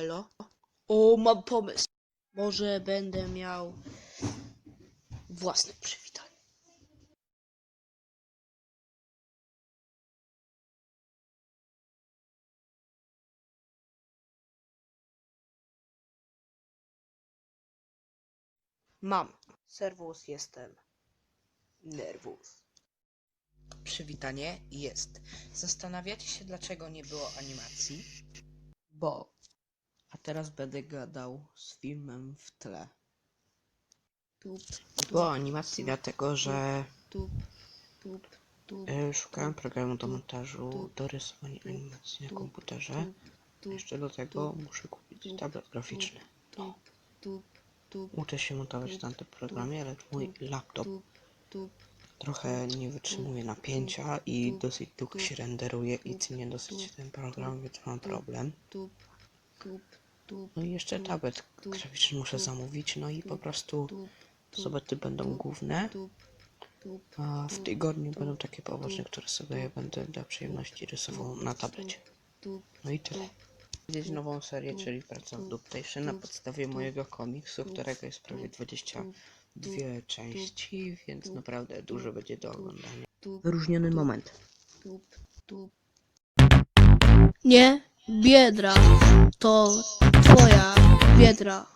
elo. O, mam pomysł. Może będę miał własne przywitanie. Mam. Serwus, jestem. Nerwus. Przywitanie jest. Zastanawiacie się, dlaczego nie było animacji? Bo. A teraz będę gadał z filmem w tle. Tup, Nie było animacji dlatego, że tup, tup, tup, e, szukałem programu do montażu, do rysowania animacji na komputerze. Jeszcze do tego muszę kupić tablet graficzny. Tup, tup, tup, uczę się montować na tym programie, ale mój laptop tup, tup, trochę nie wytrzymuje napięcia i dosyć długo się renderuje i cenię dosyć ten program, więc mam problem. tup, tup, No i jeszcze tablet graficzny muszę zamówić, no i po prostu soboty będą główne, a w tygodniu będą takie poboczne, które sobie będę dla przyjemności rysował na tablecie. No i tyle. Widzieć nową serię, czyli Praca w Duptation na podstawie mojego komiksu, którego jest prawie 22 części, więc naprawdę dużo będzie do oglądania. Wyróżniony moment. Nie, biedra. To 뭐야 얘들아